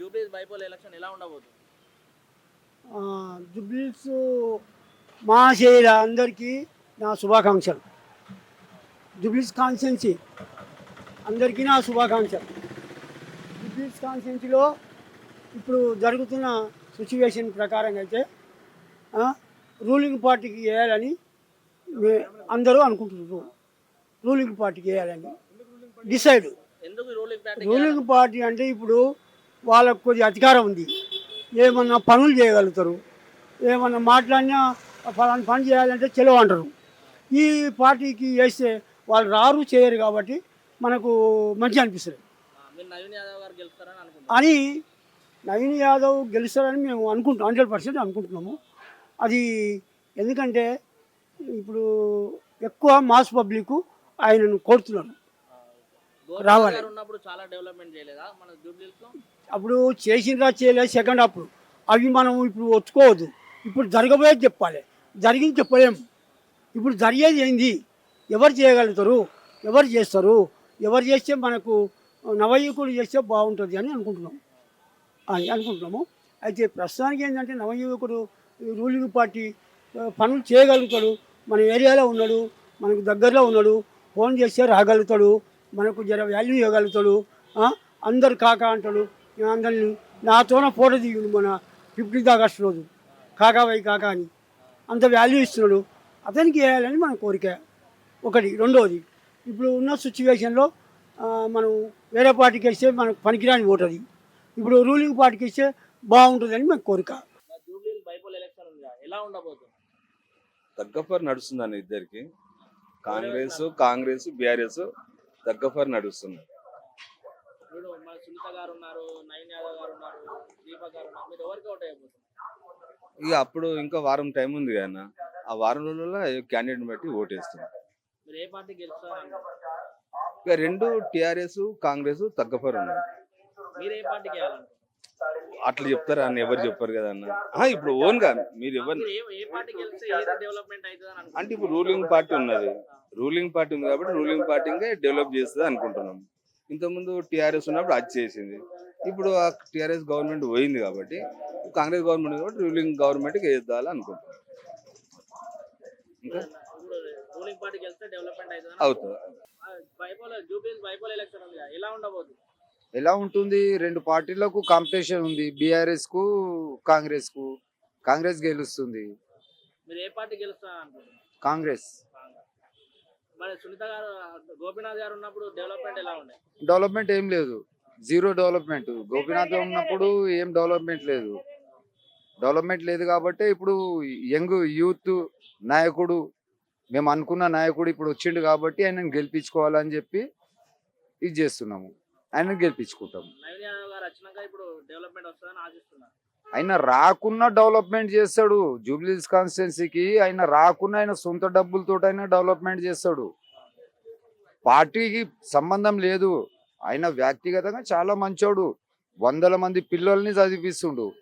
జూబ్లీస్ bypoll election ఎలా ఉండబోతుంది? Jubilees మహాశైల అందరికీ నా శుభాకాంక్షలు. జుబ్లీస్ కాన్స్టెన్సీ అందరికీ నా శుభాకాంక్షలు. జుబ్లీస్ కాన్స్టెన్సీలో ఇప్పుడు జరుగుతున్న సిచ్యువేషన్ ప్రకారంగా అయితే రూలింగ్ పార్టీకి వేయాలని అందరూ అనుకుంటున్నారు. రూలింగ్ పార్టీకి వేయాలని డిసైడ్. రూలింగ్ పార్టీ అంటే ఇప్పుడు వాళ్ళకు కొద్ది అధికారం ఉంది. ఏమన్నా పనులు చేయగలుగుతారు. ఏమన్నా మాట్లాడినా ఫలానా పని చేయాలంటే చెలవు అంటారు. ఈ పార్టీకి వేస్తే వాళ్ళు రారు చేయరు కాబట్టి మనకు మంచి అనిపిస్తుంది అని నవీన్ యాదవ్ గెలుస్తారని మేము అనుకుంటున్నాం. హండ్రెడ్ పర్సెంట్ అనుకుంటున్నాము. అది ఎందుకంటే ఇప్పుడు ఎక్కువ మాస్ పబ్లిక్ ఆయనను కోరుతున్నారు. గోపి రావాలి. చాలా డెవలప్మెంట్ చేయలేదా మన అప్పుడు చేసినరా చేయలేదు సెకండ్ అప్పుడు అవి మనం ఇప్పుడు ఒత్తుకోవద్దు. ఇప్పుడు జరగబోయేది చెప్పాలి. జరిగింది చెప్పలేం. ఇప్పుడు జరిగేది ఏంది? ఎవరు చేయగలుగుతారు? ఎవరు చేస్తారు? ఎవరు చేస్తే మనకు నవయువకుడు చేస్తే బాగుంటుంది అని అనుకుంటున్నాం. అని అనుకుంటున్నాము. అయితే ప్రస్తుతానికి ఏంటంటే నవయువకుడు రూలింగ్ పార్టీ పనులు చేయగలుగుతాడు. మన ఏరియాలో ఉన్నాడు మనకు దగ్గరలో ఉన్నాడు ఫోన్ చేస్తే రాగలుగుతాడు మనకు జర వాల్యూ ఇవ్వగలుగుతాడు అందరు కాకా అంటాడు అందరిని నాతోన ఫోటో దిగిండు మన ఫిఫ్టీన్త్ ఆగస్ట్ రోజు. కాకా వై కాకా అని. అంత వాల్యూ ఇస్తున్నాడు. అతనికి వేయాలని మన కోరిక. ఒకటి. రెండవది ఇప్పుడు ఉన్న సిచ్యువేషన్లో మనం వేరే పార్టీకి వేస్తే మనకు పనికిరాని ఓటు అది. ఇప్పుడు రూలింగ్ పార్టీకి ఇస్తే బాగుంటుందని మన కోరిక. జూబ్లీస్ బైపోల్ ఎలక్షన్ ఉంది కదా, ఎలా ఉండబోతుంది? తగ్గఫర్ నడుస్తుందని ఇద్దరికి. కాంగ్రెస్ కాంగ్రెస్ బీఆర్ఎస్ తగ్గఫర్ నడుస్తుంది. ఇప్పుడు మన సునీత గారు ఉన్నారు నవీన్ యాదవ్ గారు ఉన్నారు దీపక్ గారు ఉన్నారు మీరు ఎవరికి ఓట్ అయిపోతుంది ఇక అప్పుడు ఇంకా వారం టైం ఉంది కదా ఆ వారం రోజుల్లో క్యాండిడేట్ బట్టి ఓటేస్తాం మీరు ఏ పార్టీ అనుకుంటున్నారు? ఇక రెండు టిఆర్ఎస్ కాంగ్రెస్ తగ్గఫర్ ఉన్నాయి మీరు ఏ పార్టీకి వేయాలనుకుంటున్నారు అట్లా చెప్తారా అని ఎవరు చెప్పారు కదా అన్న? ఇప్పుడు ఓన్గా మీరు ఎవరు మీరు ఏ ఏ పార్టీ గెలిస్తే ఏది డెవలప్మెంట్ అవుతుంది అని అంటే ఇప్పుడు రూలింగ్ పార్టీ ఉన్నది. రూలింగ్ పార్టీ ఉంది కాబట్టి రూలింగ్ పార్టీగా డెవలప్ చేస్తుంది అనుకుంటున్నాం. ఇంతకుముందు టీఆర్ఎస్ ఉన్నప్పుడు అది చేసింది. ఇప్పుడు ఆ టీఆర్ఎస్ గవర్నమెంట్ పోయింది కాబట్టి కాంగ్రెస్ గవర్నమెంట్ కాబట్టి రూలింగ్ గవర్నమెంట్కి వేద్దాలి అనుకుంటున్నాం. ఇంకా? అవుతుంది. ఎలా ఉంటుంది? రెండు పార్టీలకు కాంపిటీషన్ ఉంది. బీఆర్ఎస్కు కాంగ్రెస్కు కాంగ్రెస్ గెలుస్తుంది కాంగ్రెస్. మరి సునీత గారు గోపీనాథ్ గారు ఉన్నప్పుడు డెవలప్మెంట్ ఎలా ఉండే? డెవలప్మెంట్ ఏం లేదు. జీరో డెవలప్మెంట్ గోపీనాథ్ ఉన్నప్పుడు ఏం డెవలప్మెంట్ లేదు. డెవలప్మెంట్ లేదు కాబట్టి ఇప్పుడు యంగ్ యూత్ నాయకుడు మేము అనుకున్న నాయకుడు ఇప్పుడు వచ్చిండు కాబట్టి ఆయనను గెలిపించుకోవాలని చెప్పి ఇది చేస్తున్నాము. ఆయనను గెలిపించుకుంటాము. ఆయన రాకున్నా డెవలప్మెంట్ చేస్తాడు. జూబ్లీస్ కాన్స్టిట్యున్సీకి ఆయన రాకున్నా ఆయన సొంత డబ్బులతో అయినా డెవలప్మెంట్ చేస్తాడు. పార్టీకి సంబంధం లేదు. ఆయన వ్యక్తిగతంగా చాలా మంచోడు. వందల మంది పిల్లల్ని చదివిస్తుండు.